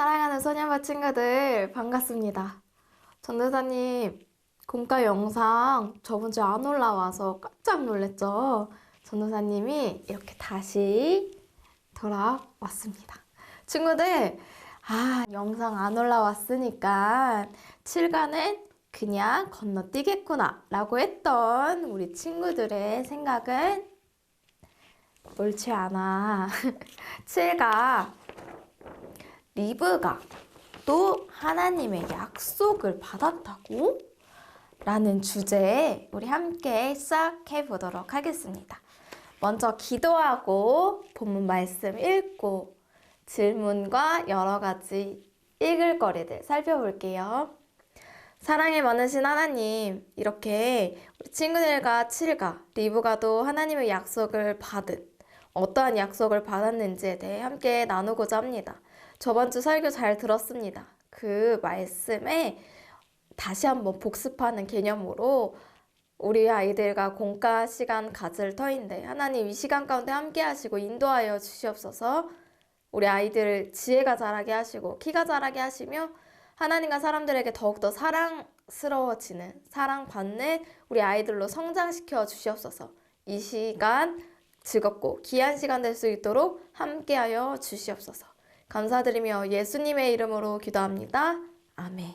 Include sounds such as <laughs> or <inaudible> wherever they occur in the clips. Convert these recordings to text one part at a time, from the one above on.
사랑하는 소녀마 친구들 반갑습니다. 전도사님 공과 영상 저번 주에 안 올라와서 깜짝 놀랐죠? 전도사님이 이렇게 다시 돌아왔습니다. 친구들 아 영상 안 올라왔으니까 7간은 그냥 건너뛰겠구나 라고 했던 우리 친구들의 생각은 옳지 않아. <laughs> 7가 리브가 또 하나님의 약속을 받았다고? 라는 주제에 우리 함께 시작해 보도록 하겠습니다. 먼저 기도하고 본문 말씀 읽고 질문과 여러 가지 읽을 거리들 살펴볼게요. 사랑이 많으신 하나님, 이렇게 우리 친구들과 칠가, 리브가도 하나님의 약속을 받은 어떠한 약속을 받았는지에 대해 함께 나누고자 합니다. 저번 주 설교 잘 들었습니다. 그 말씀에 다시 한번 복습하는 개념으로 우리 아이들과 공과 시간 가질 터인데 하나님 이 시간 가운데 함께 하시고 인도하여 주시옵소서. 우리 아이들을 지혜가 자라게 하시고 키가 자라게 하시며 하나님과 사람들에게 더욱더 사랑스러워지는 사랑받는 우리 아이들로 성장시켜 주시옵소서. 이 시간 즐겁고 귀한 시간 될 수 있도록 함께하여 주시옵소서 감사드리며 예수님의 이름으로 기도합니다. 아멘.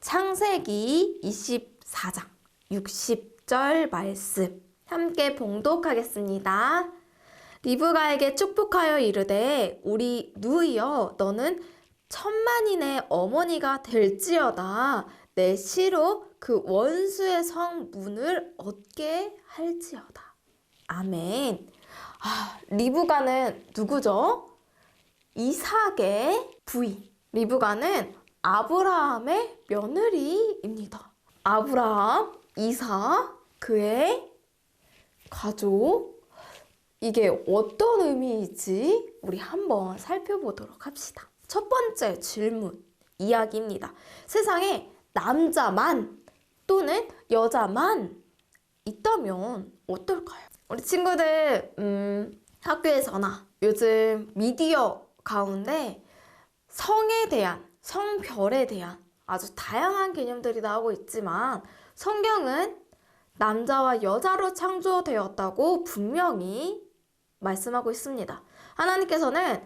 창세기 24장 60절 말씀 함께 봉독하겠습니다. 리브가에게 축복하여 이르되 우리 누이여 너는 천만인의 어머니가 될지어다 내 시로 그 원수의 성 문을 얻게 할지어다. 아멘. 아, 리브가는 누구죠? 이삭의 부인. 리브가는 아브라함의 며느리입니다. 아브라함, 이삭, 그의 가족. 이게 어떤 의미인지 우리 한번 살펴보도록 합시다. 첫 번째 질문, 이야기입니다. 세상에 남자만 또는 여자만 있다면 어떨까요? 우리 친구들, 음, 학교에서나 요즘 미디어 가운데 성에 대한, 성별에 대한 아주 다양한 개념들이 나오고 있지만 성경은 남자와 여자로 창조되었다고 분명히 말씀하고 있습니다. 하나님께서는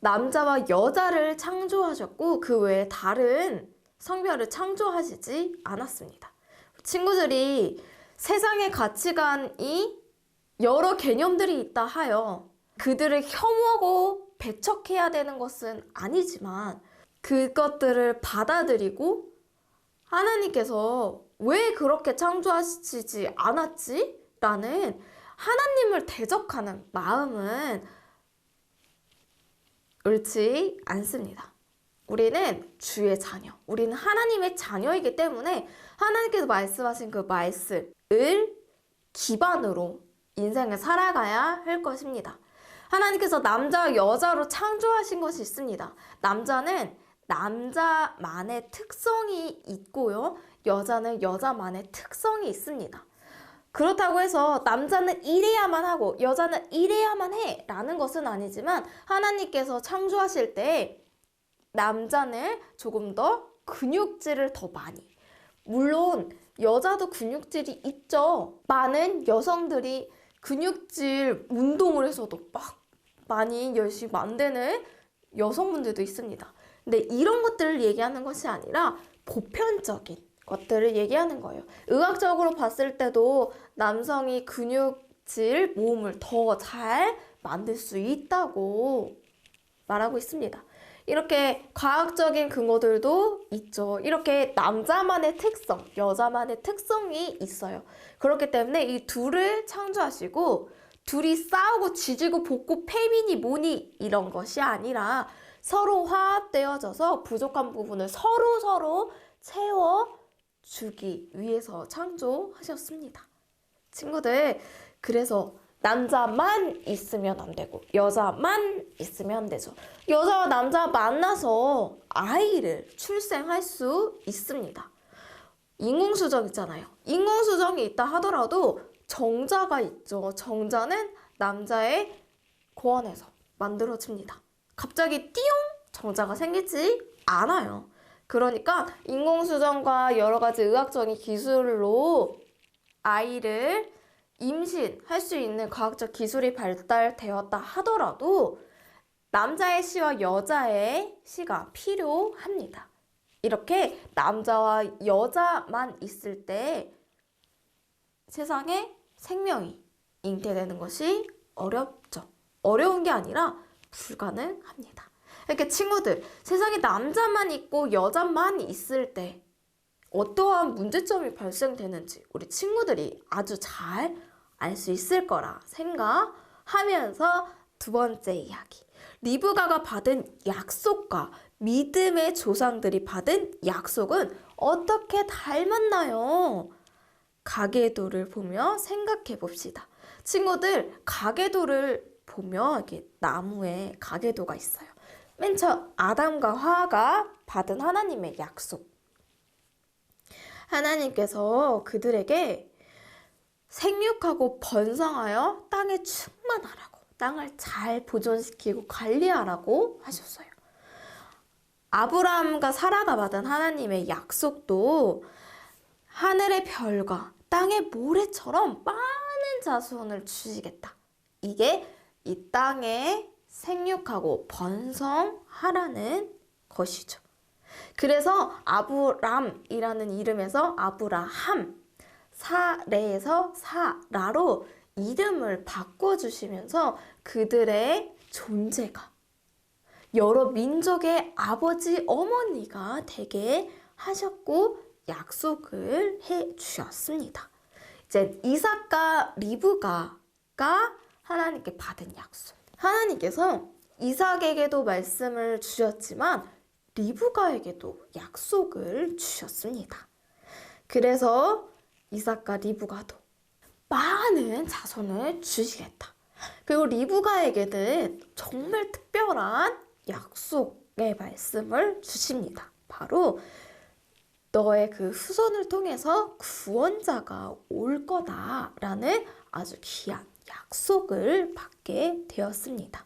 남자와 여자를 창조하셨고 그 외에 다른 성별을 창조하시지 않았습니다. 친구들이 세상의 가치관이 여러 개념들이 있다 하여 그들을 혐오하고 배척해야 되는 것은 아니지만 그것들을 받아들이고 하나님께서 왜 그렇게 창조하시지 않았지? 라는 하나님을 대적하는 마음은 옳지 않습니다. 우리는 주의 자녀, 우리는 하나님의 자녀이기 때문에 하나님께서 말씀하신 그 말씀을 기반으로 인생을 살아가야 할 것입니다. 하나님께서 남자와 여자로 창조하신 것이 있습니다. 남자는 남자만의 특성이 있고요. 여자는 여자만의 특성이 있습니다. 그렇다고 해서 남자는 이래야만 하고 여자는 이래야만 해 라는 것은 아니지만 하나님께서 창조하실 때 남자는 조금 더 근육질을 더 많이 물론 여자도 근육질이 있죠. 많은 여성들이 근육질 운동을 해서도 막 많이 열심히 만드는 여성분들도 있습니다. 근데 이런 것들을 얘기하는 것이 아니라 보편적인 것들을 얘기하는 거예요. 의학적으로 봤을 때도 남성이 근육질 몸을 더 잘 만들 수 있다고 말하고 있습니다. 이렇게 과학적인 근거들도 있죠. 이렇게 남자만의 특성, 여자만의 특성이 있어요. 그렇기 때문에 이 둘을 창조하시고 둘이 싸우고 지지고 볶고 패민이 뭐니 이런 것이 아니라 서로 화합되어져서 부족한 부분을 서로 서로 채워주기 위해서 창조하셨습니다. 친구들, 그래서 남자만 있으면 안 되고 여자만 있으면 안 되죠. 여자와 남자 만나서 아이를 출생할 수 있습니다. 인공수정 있잖아요. 인공수정이 있다 하더라도 정자가 있죠. 정자는 남자의 고원에서 만들어집니다. 갑자기 띠용 정자가 생기지 않아요. 그러니까 인공수정과 여러 가지 의학적인 기술로 아이를 임신할 수 있는 과학적 기술이 발달되었다 하더라도 남자의 씨와 여자의 씨가 필요합니다. 이렇게 남자와 여자만 있을 때 세상에 생명이 잉태되는 것이 어렵죠. 어려운 게 아니라 불가능합니다. 이렇게 친구들, 세상에 남자만 있고 여자만 있을 때 어떠한 문제점이 발생되는지 우리 친구들이 아주 잘 알 수 있을 거라 생각하면서 두 번째 이야기. 리브가가 받은 약속과 믿음의 조상들이 받은 약속은 어떻게 닮았나요? 가계도를 보며 생각해 봅시다. 친구들, 가계도를 보면 이렇게 나무에 가계도가 있어요. 맨 처음 아담과 화가 받은 하나님의 약속. 하나님께서 그들에게 생육하고 번성하여 땅에 충만하라고, 땅을 잘 보존시키고 관리하라고 하셨어요. 아브라함과 사라가 받은 하나님의 약속도 하늘의 별과 땅의 모래처럼 많은 자손을 주시겠다. 이게 이 땅에 생육하고 번성하라는 것이죠. 그래서 아브람이라는 이름에서 아브라함, 사레에서 사라로 이름을 바꿔주시면서 그들의 존재가 여러 민족의 아버지, 어머니가 되게 하셨고 약속을 해 주셨습니다. 이제 이삭과 리브가가 하나님께 받은 약속. 하나님께서 이삭에게도 말씀을 주셨지만 리브가에게도 약속을 주셨습니다. 그래서 이삭과 리브가도 많은 자손을 주시겠다. 그리고 리브가에게는 정말 특별한 약속의 말씀을 주십니다. 바로 너의 그 후손을 통해서 구원자가 올 거다라는 아주 귀한 약속을 받게 되었습니다.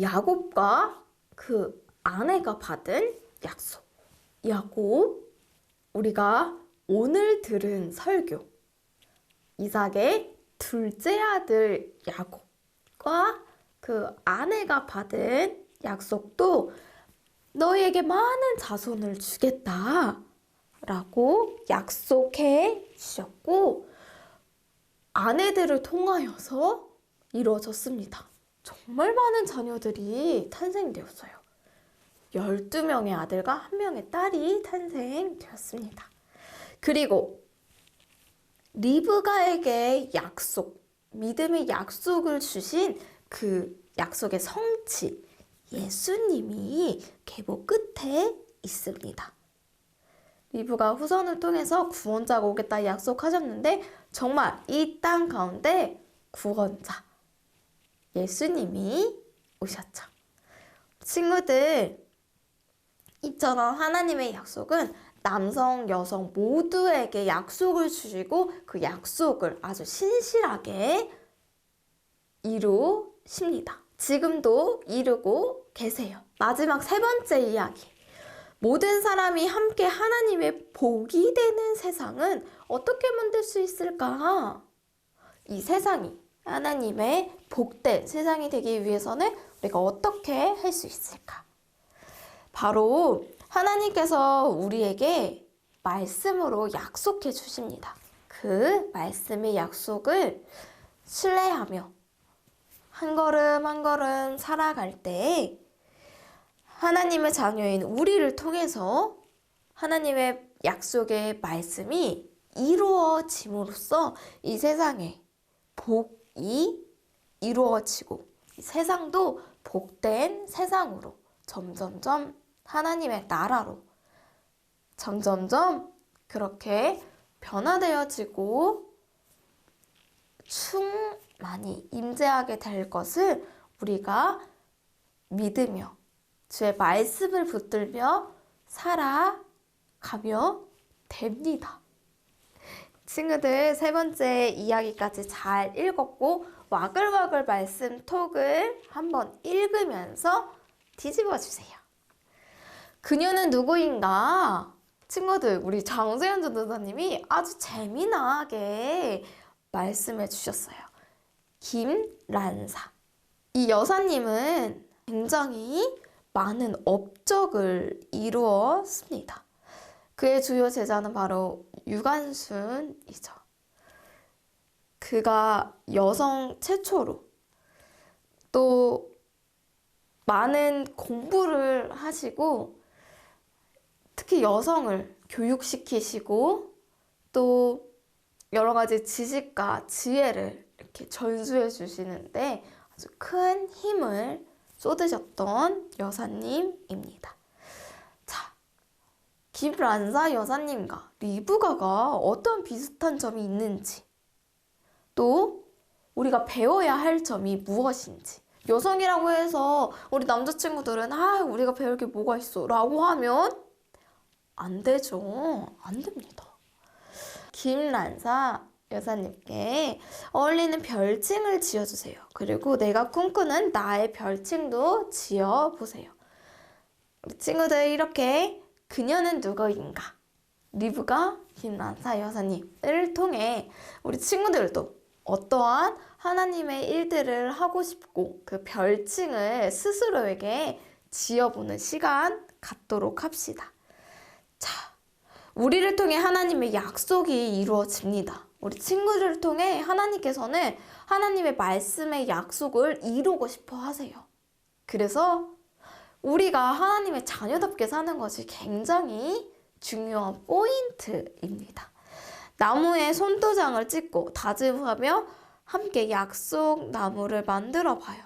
야곱과 그 아내가 받은 약속. 야곱, 우리가 오늘 들은 설교. 이삭의 둘째 아들 야곱과 그 아내가 받은 약속도 너에게 많은 자손을 주겠다. 라고 약속해 주셨고, 아내들을 통하여서 이루어졌습니다. 정말 많은 자녀들이 탄생되었어요. 12명의 아들과 1명의 딸이 탄생되었습니다. 그리고 리브가에게 약속, 믿음의 약속을 주신 그 약속의 성취, 예수님이 계보 끝에 있습니다. 리브가 후손을 통해서 구원자가 오겠다 약속하셨는데 정말 이 땅 가운데 구원자 예수님이 오셨죠. 친구들 이처럼 하나님의 약속은 남성, 여성 모두에게 약속을 주시고 그 약속을 아주 신실하게 이루십니다. 지금도 이루고 계세요. 마지막 세 번째 이야기. 모든 사람이 함께 하나님의 복이 되는 세상은 어떻게 만들 수 있을까? 이 세상이 하나님의 복된 세상이 되기 위해서는 우리가 어떻게 할 수 있을까? 바로 하나님께서 우리에게 말씀으로 약속해 주십니다. 그 말씀의 약속을 신뢰하며 한 걸음 한 걸음 살아갈 때 하나님의 자녀인 우리를 통해서 하나님의 약속의 말씀이 이루어짐으로써 이 세상에 복이 이루어지고 세상도 복된 세상으로 점점점 하나님의 나라로 점점점 그렇게 변화되어지고 충만히 임재하게 될 것을 우리가 믿으며 주의 말씀을 붙들며 살아가며 됩니다. 친구들 세 번째 이야기까지 잘 읽었고 와글와글 말씀 톡을 한번 읽으면서 뒤집어 주세요. 그녀는 누구인가? 친구들, 우리 장세현 전도사님이 아주 재미나게 말씀해 주셨어요. 김란사. 이 여사님은 굉장히 많은 업적을 이루었습니다. 그의 주요 제자는 바로 유관순이죠. 그가 여성 최초로 또 많은 공부를 하시고 특히 여성을 교육시키시고 또 여러 가지 지식과 지혜를 이렇게 전수해 주시는데 아주 큰 힘을 쏟으셨던 여사님입니다. 자, 김란사 여사님과 리브가가 어떤 비슷한 점이 있는지 또 우리가 배워야 할 점이 무엇인지 여성이라고 해서 우리 남자친구들은 아 우리가 배울 게 뭐가 있어 라고 하면 안 되죠. 안 됩니다. 김란사 여사님께 어울리는 별칭을 지어주세요. 그리고 내가 꿈꾸는 나의 별칭도 지어보세요. 친구들 이렇게 그녀는 누구인가? 리브가 김란사 여사님을 통해 우리 친구들도 어떠한 하나님의 일들을 하고 싶고 그 별칭을 스스로에게 지어보는 시간 갖도록 합시다. 자, 우리를 통해 하나님의 약속이 이루어집니다. 우리 친구들을 통해 하나님께서는 하나님의 말씀의 약속을 이루고 싶어 하세요. 그래서 우리가 하나님의 자녀답게 사는 것이 굉장히 중요한 포인트입니다. 나무에 손도장을 찍고 다짐하며 함께 약속 나무를 만들어 봐요.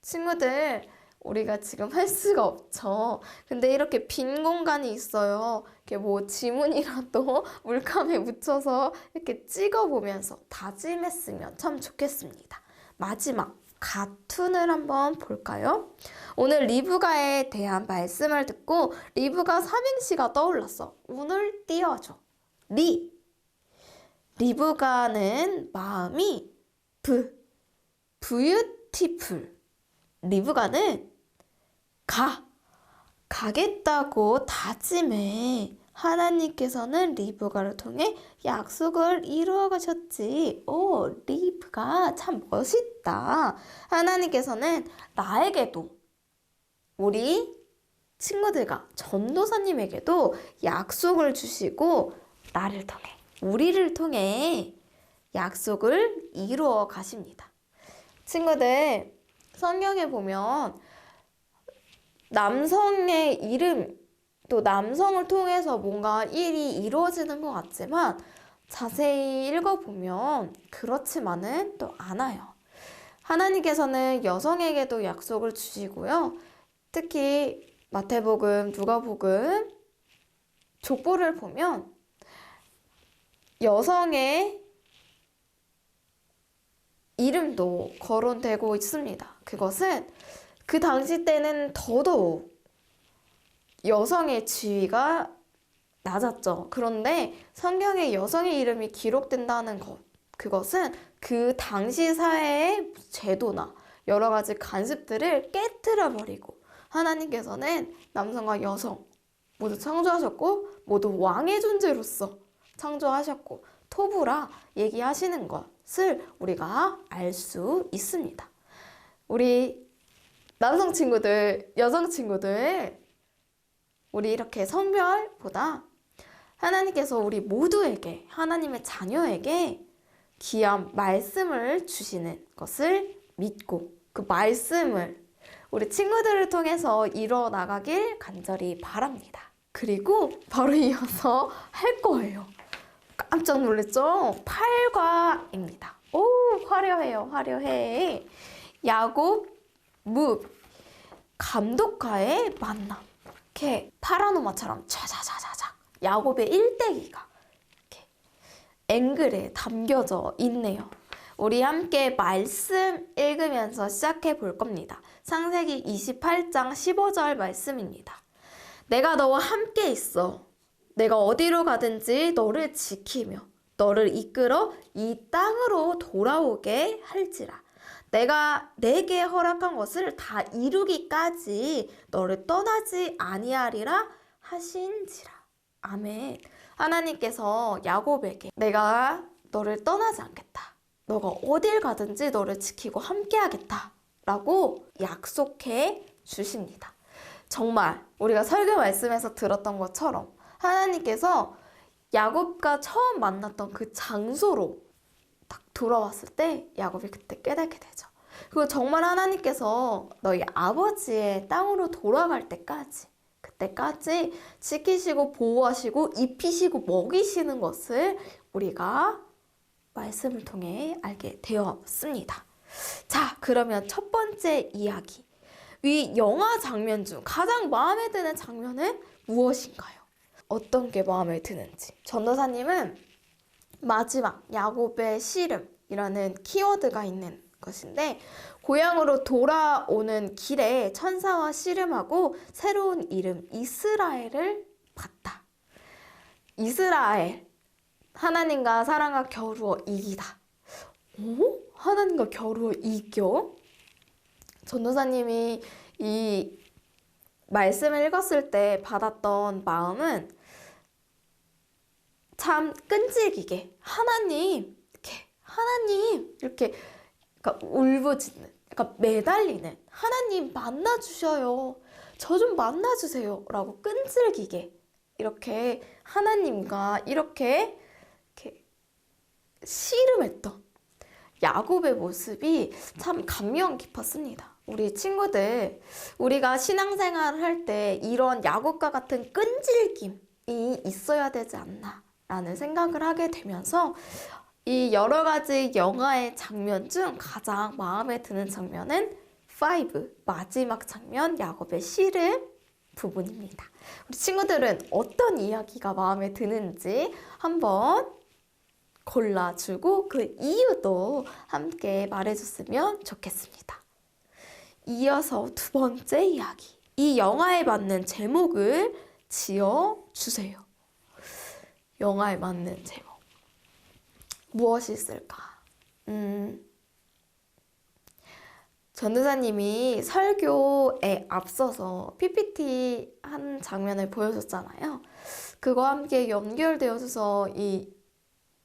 친구들, 우리가 지금 할 수가 없죠. 근데 이렇게 빈 공간이 있어요. 이렇게 뭐 지문이라도 <laughs> 물감에 묻혀서 이렇게 찍어보면서 다짐했으면 참 좋겠습니다. 마지막, 가툰을 한번 볼까요? 오늘 리브가에 대한 말씀을 듣고 리브가 삼행시가 떠올랐어. 운을 띄워줘. 리. 리브가는 마음이 브. 뷰티풀. 리브가는 가. 가겠다고 다짐해. 하나님께서는 리브가를 통해 약속을 이루어 가셨지. 오, 리브가 참 멋있다. 하나님께서는 나에게도 우리 친구들과 전도사님에게도 약속을 주시고 나를 통해 우리를 통해 약속을 이루어 가십니다. 친구들 성경에 보면 남성의 이름 또 남성을 통해서 뭔가 일이 이루어지는 것 같지만 자세히 읽어보면 그렇지만은 또 않아요. 하나님께서는 여성에게도 약속을 주시고요. 특히 마태복음, 누가복음, 족보를 보면 여성의 이름도 거론되고 있습니다. 그것은 그 당시 때는 더더욱 여성의 지위가 낮았죠. 그런데 성경에 여성의 이름이 기록된다는 것, 그것은 그 당시 사회의 제도나 여러 가지 간습들을 깨뜨려 버리고 하나님께서는 남성과 여성 모두 창조하셨고 모두 왕의 존재로서 창조하셨고 토부라 얘기하시는 것을 우리가 알 수 있습니다. 우리 남성 친구들, 여성 친구들 우리 이렇게 성별보다 하나님께서 우리 모두에게 하나님의 자녀에게 귀한 말씀을 주시는 것을 믿고 그 말씀을 우리 친구들을 통해서 이뤄 나가길 간절히 바랍니다. 그리고 바로 이어서 할 거예요. 깜짝 놀랐죠? 8과입니다. 오, 화려해요. 화려해. 야곱, 묵, 감독과의 만남. 이렇게 파라노마처럼 차자자자자 야곱의 일대기가 이렇게 앵글에 담겨져 있네요. 우리 함께 말씀 읽으면서 시작해 볼 겁니다. 창세기 28장 15절 말씀입니다. 내가 너와 함께 있어. 내가 어디로 가든지 너를 지키며 너를 이끌어 이 땅으로 돌아오게 할지라. 내가 내게 허락한 것을 다 이루기까지 너를 떠나지 아니하리라 하신지라. 아멘. 하나님께서 야곱에게 내가 너를 떠나지 않겠다. 너가 어딜 가든지 너를 지키고 함께하겠다. 라고 약속해 주십니다. 정말 우리가 설교 말씀에서 들었던 것처럼 하나님께서 야곱과 처음 만났던 그 장소로 딱 돌아왔을 때 야곱이 그때 깨닫게 되죠. 그리고 정말 하나님께서 너희 아버지의 땅으로 돌아갈 때까지 그때까지 지키시고 보호하시고 입히시고 먹이시는 것을 우리가 말씀을 통해 알게 되었습니다. 자, 그러면 첫 번째 이야기. 이 영화 장면 중 가장 마음에 드는 장면은 무엇인가요? 어떤 게 마음에 드는지. 전도사님은 마지막 야곱의 씨름이라는 키워드가 있는 것인데 고향으로 돌아오는 길에 천사와 씨름하고 새로운 이름 이스라엘을 봤다. 이스라엘 하나님과 사랑과 겨루어 이기다. 오? 하나님과 겨루어 이겨? 전도사님이 이 말씀을 읽었을 때 받았던 마음은 참 끈질기게 하나님 이렇게 하나님 이렇게 그러니까 울부짖는 그러니까 매달리는 하나님 만나 주셔요. 저 좀 만나 주세요라고 끈질기게 이렇게 하나님과 이렇게 이렇게 씨름했던 야곱의 모습이 참 감명 깊었습니다. 우리 친구들, 우리가 신앙생활을 할 때 이런 야곱과 같은 끈질김이 있어야 되지 않나 라는 생각을 하게 되면서 이 여러 가지 영화의 장면 중 가장 마음에 드는 장면은 5 마지막 장면 야곱의 씨름 부분입니다. 우리 친구들은 어떤 이야기가 마음에 드는지 한번 골라주고 그 이유도 함께 말해줬으면 좋겠습니다. 이어서 두 번째 이야기. 이 영화에 맞는 제목을 지어 주세요. 영화에 맞는 제목. 무엇이 있을까? 음, 전도사님이 설교에 앞서서 PPT 한 장면을 보여줬잖아요. 그거와 함께 연결되어서 이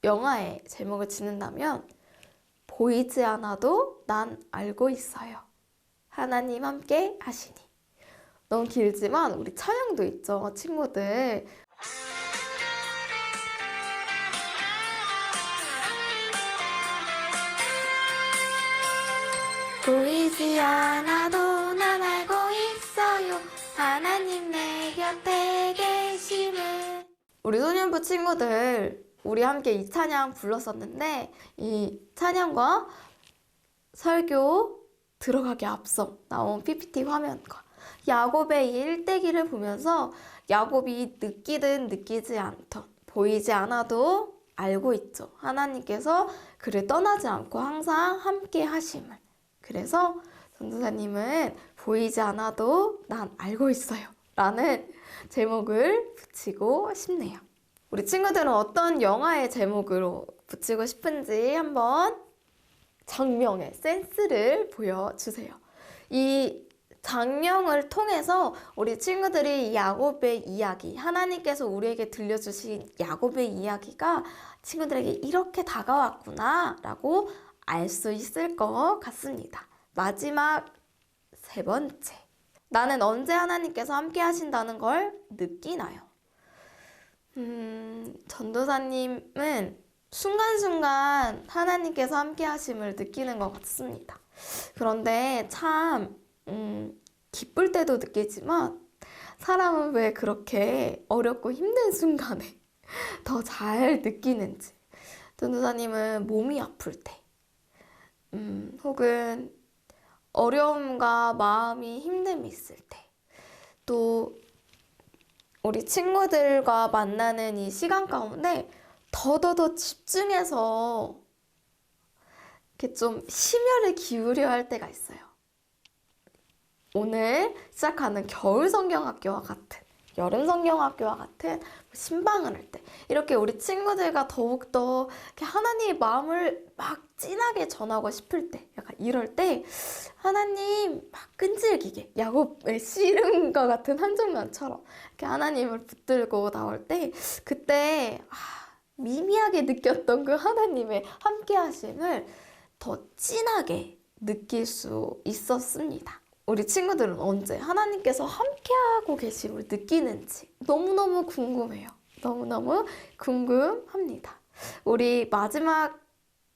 영화의 제목을 짓는다면 보이지 않아도 난 알고 있어요. 하나님 함께 하시니. 너무 길지만 우리 찬양도 있죠, 친구들. 보이지 않아도 난 알고 있어요. 하나님 내 곁에 계심을. 우리 소년부 친구들, 우리 함께 이 찬양 불렀었는데, 이 찬양과 설교 들어가기 앞서 나온 PPT 화면과 야곱의 이 일대기를 보면서 야곱이 느끼든 느끼지 않던 보이지 않아도 알고 있죠. 하나님께서 그를 떠나지 않고 항상 함께 하심을. 그래서 전도사님은 보이지 않아도 난 알고 있어요. 라는 제목을 붙이고 싶네요. 우리 친구들은 어떤 영화의 제목으로 붙이고 싶은지 한번 장명의 센스를 보여주세요. 이 장명을 통해서 우리 친구들이 이 야곱의 이야기, 하나님께서 우리에게 들려주신 야곱의 이야기가 친구들에게 이렇게 다가왔구나 라고 알 수 있을 것 같습니다. 마지막 세 번째. 나는 언제 하나님께서 함께 하신다는 걸 느끼나요? 음, 전도사님은 순간순간 하나님께서 함께 하심을 느끼는 것 같습니다. 그런데 참, 음, 기쁠 때도 느끼지만 사람은 왜 그렇게 어렵고 힘든 순간에 <laughs> 더 잘 느끼는지. 전도사님은 몸이 아플 때, 음, 혹은 어려움과 마음이 힘듦이 있을 때, 또 우리 친구들과 만나는 이 시간 가운데 더더더 집중해서 이렇게 좀 심혈을 기울여 할 때가 있어요. 오늘 시작하는 겨울 성경학교와 같은 여름 성경학교와 같은 신방을 할 때 이렇게 우리 친구들과 더욱더 하나님의 마음을 막 진하게 전하고 싶을 때, 약간 이럴 때 하나님 막 끈질기게 야곱의 씨름과 같은 한 장면처럼 이렇게 하나님을 붙들고 나올 때 그때 아, 미미하게 느꼈던 그 하나님의 함께 하심을 더 진하게 느낄 수 있었습니다. 우리 친구들은 언제 하나님께서 함께하고 계심을 느끼는지 너무너무 궁금해요. 너무너무 궁금합니다. 우리 마지막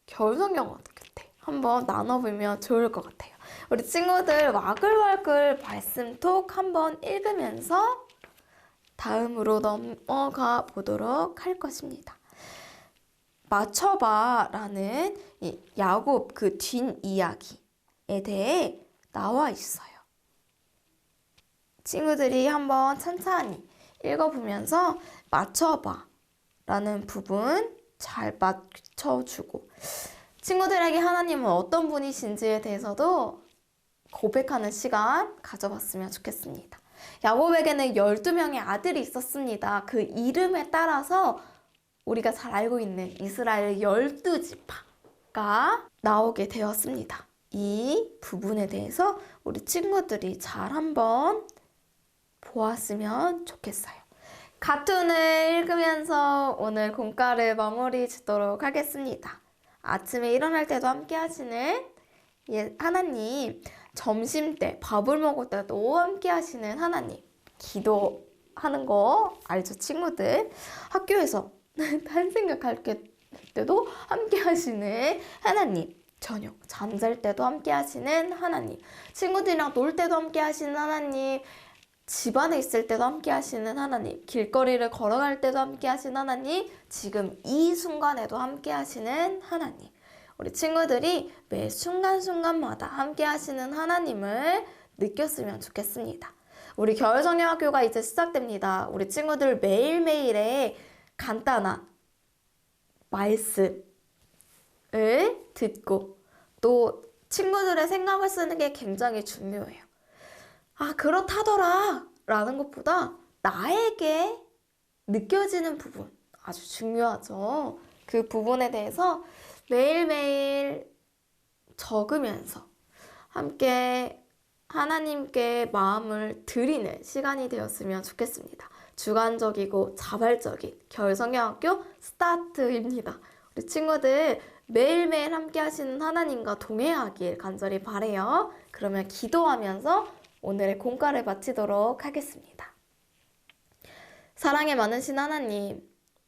겨울 성경 그때 한번 나눠보면 좋을 것 같아요. 우리 친구들 와글와글 말씀톡 한번 읽으면서 다음으로 넘어가 보도록 할 것입니다. 맞춰봐 라는 이 야곱 그 뒷 이야기에 대해 나와 있어요. 친구들이 한번 천천히 읽어보면서 맞춰봐 라는 부분 잘 맞춰주고 친구들에게 하나님은 어떤 분이신지에 대해서도 고백하는 시간 가져봤으면 좋겠습니다. 야곱에게는 12명의 아들이 있었습니다. 그 이름에 따라서 우리가 잘 알고 있는 이스라엘 12지파가 나오게 되었습니다. 이 부분에 대해서 우리 친구들이 잘 한번 보았으면 좋겠어요. 카툰을 읽으면서 오늘 공과를 마무리 짓도록 하겠습니다. 아침에 일어날 때도 함께 하시는 예, 하나님, 점심 때 밥을 먹을 때도 함께 하시는 하나님, 기도하는 거 알죠, 친구들? 학교에서 <laughs> 딴 생각할 때도 함께 하시는 하나님, 저녁 잠잘 때도 함께 하시는 하나님, 친구들이랑 놀 때도 함께 하시는 하나님, 집안에 있을 때도 함께 하시는 하나님, 길거리를 걸어갈 때도 함께 하시는 하나님, 지금 이 순간에도 함께 하시는 하나님. 우리 친구들이 매 순간순간마다 함께 하시는 하나님을 느꼈으면 좋겠습니다. 우리 겨울성경학교가 이제 시작됩니다. 우리 친구들 매일매일의 간단한 말씀 을 듣고 또 친구들의 생각을 쓰는 게 굉장히 중요해요. 아, 그렇다더라. 라는 것보다 나에게 느껴지는 부분 아주 중요하죠. 그 부분에 대해서 매일매일 적으면서 함께 하나님께 마음을 드리는 시간이 되었으면 좋겠습니다. 주관적이고 자발적인 겨울성경학교 스타트입니다. 우리 친구들 매일매일 함께 하시는 하나님과 동행하길 간절히 바래요. 그러면 기도하면서 오늘의 공과를 마치도록 하겠습니다. 사랑에 많으신 하나님,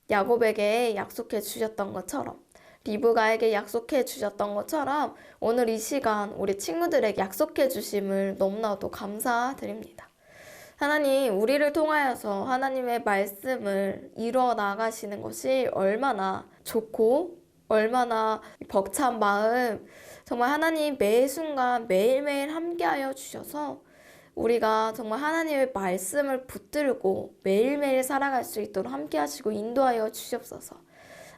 야곱에게 약속해 주셨던 것처럼 리브가에게 약속해 주셨던 것처럼 오늘 이 시간 우리 친구들에게 약속해 주심을 너무나도 감사드립니다. 하나님, 우리를 통하여서 하나님의 말씀을 이루어 나가시는 것이 얼마나 좋고 얼마나 벅찬 마음, 정말 하나님 매 순간 매일매일 함께하여 주셔서 우리가 정말 하나님의 말씀을 붙들고 매일매일 살아갈 수 있도록 함께 하시고 인도하여 주시옵소서.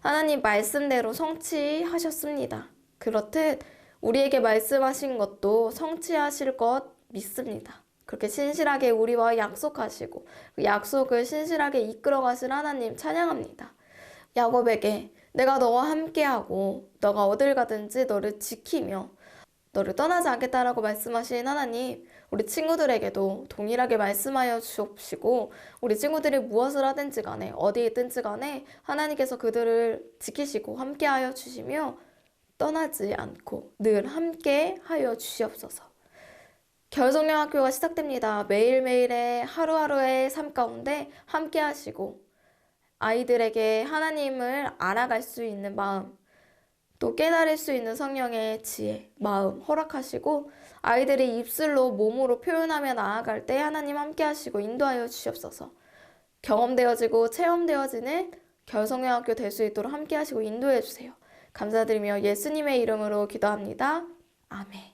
하나님 말씀대로 성취하셨습니다. 그렇듯 우리에게 말씀하신 것도 성취하실 것 믿습니다. 그렇게 신실하게 우리와 약속하시고 그 약속을 신실하게 이끌어 가신 하나님 찬양합니다. 야곱에게 내가 너와 함께하고 너가 어딜 가든지 너를 지키며 너를 떠나지 않겠다라고 말씀하신 하나님, 우리 친구들에게도 동일하게 말씀하여 주옵시고, 우리 친구들이 무엇을 하든지 간에, 어디에 있든지 간에, 하나님께서 그들을 지키시고 함께하여 주시며, 떠나지 않고 늘 함께 하여 주시옵소서. 결성령학교가 시작됩니다. 매일매일의 하루하루의 삶 가운데 함께 하시고, 아이들에게 하나님을 알아갈 수 있는 마음, 또 깨달을 수 있는 성령의 지혜, 마음 허락하시고 아이들이 입술로 몸으로 표현하며 나아갈 때 하나님 함께 하시고 인도하여 주시옵소서. 경험되어지고 체험되어지는 결성형학교 될 수 있도록 함께 하시고 인도해 주세요. 감사드리며 예수님의 이름으로 기도합니다. 아멘.